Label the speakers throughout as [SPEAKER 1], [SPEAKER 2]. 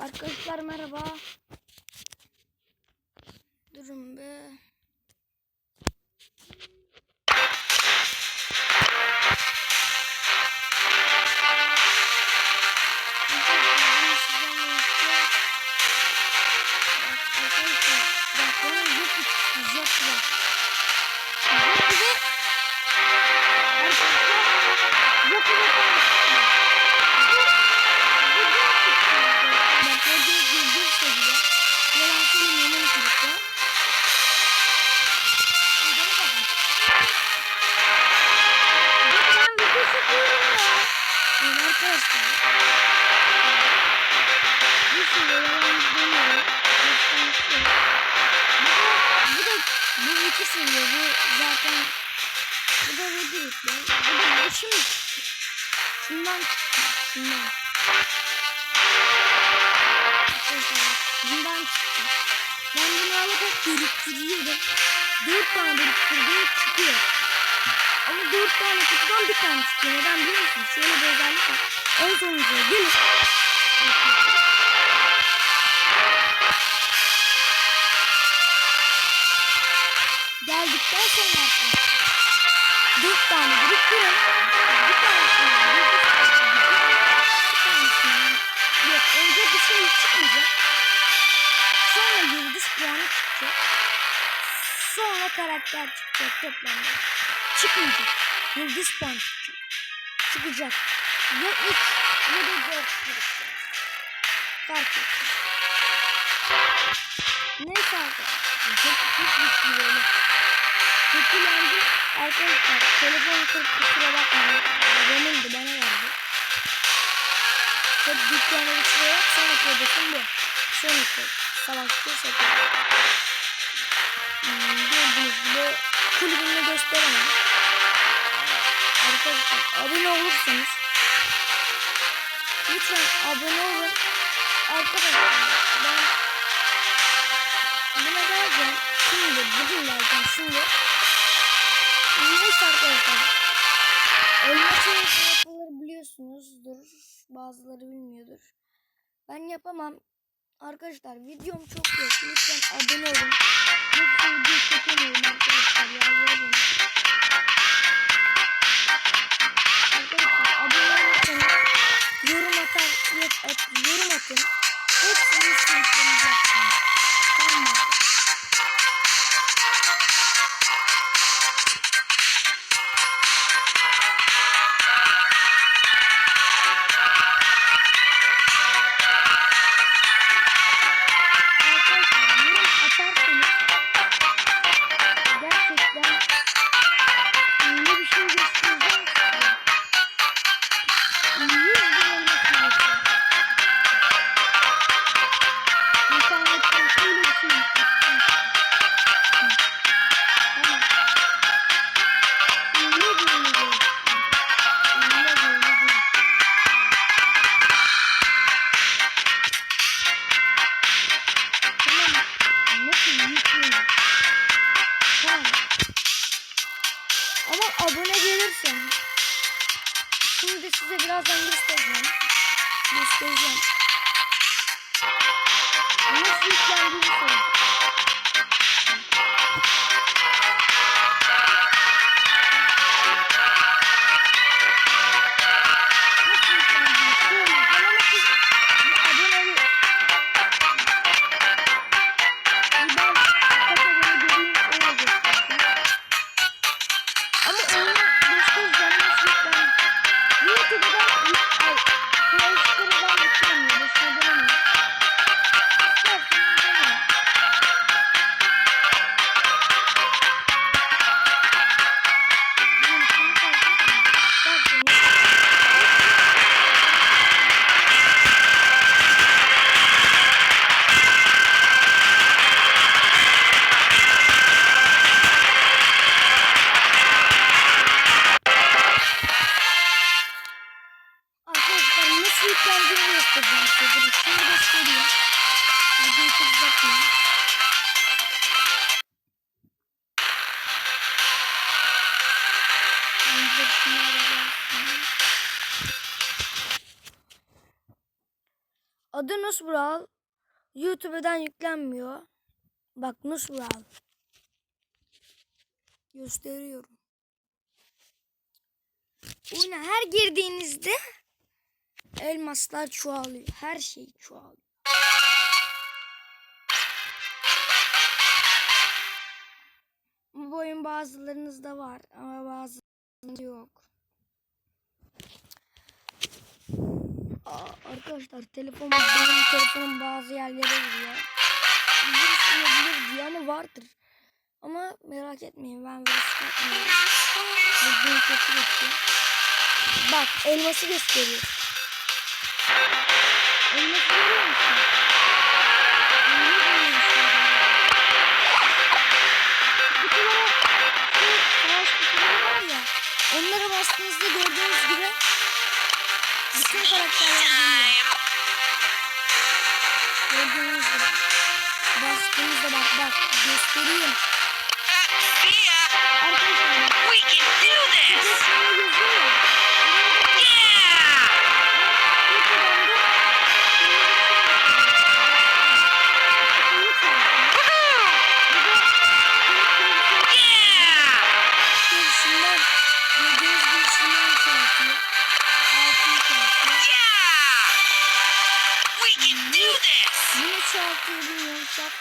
[SPEAKER 1] Arkadaşlar merhaba. Durun be. Seviye. Bu zaten bu da Reddit'le. Bu da bu şimdi. Şundan şundan. Arkadaşlar bundan çıktı. Ben bunu alıp hep biriktiriyorum. Dört tane biriktirdiğim çıkıyor. Ama dört tane kutudan bir tane çıkıyor. Neden biliyor musun? Şöyle bir özellik var. En sonuncuya gelip geldikten sonra dört tane biriktirin. Bir tanesini bir tanesini yok önce bir şey çıkmayacak. Sonra yıldız puanı çıkacak. Sonra karakter çıkacak toplamda. Çıkmayacak. Yıldız puanı çıkacak. Çıkacak. Ya üç ya da dört çıkacak. Fark etmez. Neyse arkadaşlar. Çok güçlü böyle. Kötülendim. Arkadaşlar telefonu kırıp kusura bakmayın. Babamındı bana verdi. Hep şey yok. Son hedefim bu. Son hedefim. Savaşçı satın. Hmm, gördüğünüz gibi kulübümü gösteremem. Arkadaşlar abone olursanız lütfen abone olun. Arkadaşlar ben buna geleceğim. Şimdi bugün geleceğim şimdi. Neyse arkadaşlar. Elma çayı yapılır biliyorsunuzdur. Bazıları bilmiyordur. Ben yapamam. Arkadaşlar videom çok yok. Lütfen abone olun. Yoksa video çekemiyorum arkadaşlar. Yalvarırım. Göstereceğim. Göstereceğim. Nasıl yüklendiğini söyleyeceğim. Adı Nusbral. YouTube'dan yüklenmiyor. Bak Nusbral. Gösteriyorum. Oyuna her girdiğinizde elmaslar çoğalıyor. Her şey çoğalıyor. Bu oyun bazılarınızda var ama bazılarınızda yok. Aa, arkadaşlar telefon benim telefonum bazı yerlere giriyor. Virüs diyor ama vardır. Ama merak etmeyin ben virüs yapmıyorum. Kötü geçiyor. Bak elması gösteriyor. Elması bak bak göstereyim. Arkadaşlar bak.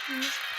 [SPEAKER 2] We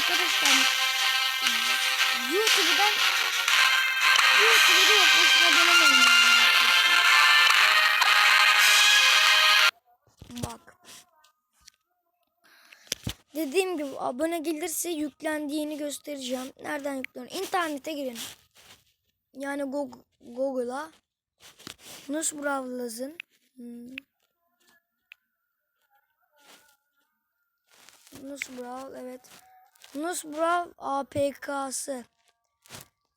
[SPEAKER 1] Arkadaşlar YouTube'dan YouTube'da yok. Boşuna. Bak. Dediğim gibi abone gelirse yüklendiğini göstereceğim. Nereden yükleniyor? İnternete girin. Yani Google- Google'a Nus Browser'ın hmm. Nus Brawl evet. Nus Brawl APK'sı.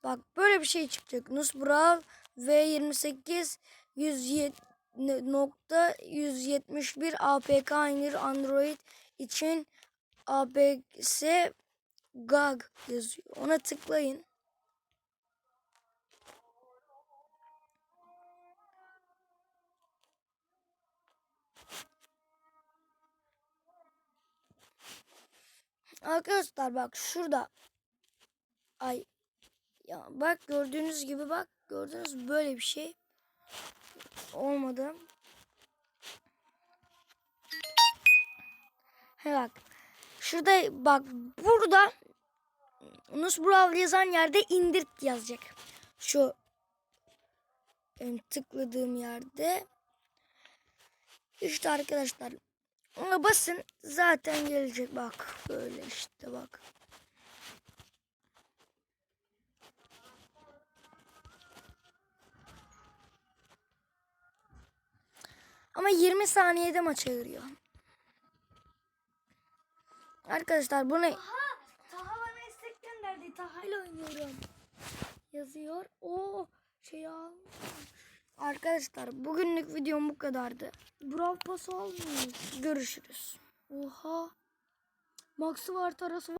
[SPEAKER 1] Bak böyle bir şey çıkacak. Nus Brawl V28 107 nokta 171 APK indir Android için APS GAG yazıyor. Ona tıklayın. Arkadaşlar bak şurada. Ay. Ya bak gördüğünüz gibi bak. Gördünüz böyle bir şey. Olmadı. He bak. Şurada bak burada Nus Brawl yazan yerde indir yazacak. Şu benim tıkladığım yerde. İşte arkadaşlar ona basın zaten gelecek bak böyle işte bak. Ama 20 saniyede maça giriyor. Arkadaşlar bunu
[SPEAKER 3] Aha! Taha bana istek gönderdi. Taha ile oynuyorum.
[SPEAKER 1] yazıyor. O şey al. Arkadaşlar bugünlük videom bu kadardı.
[SPEAKER 3] Brawl Pass almıyor.
[SPEAKER 1] Görüşürüz.
[SPEAKER 3] Oha. Max'ı var tarası var.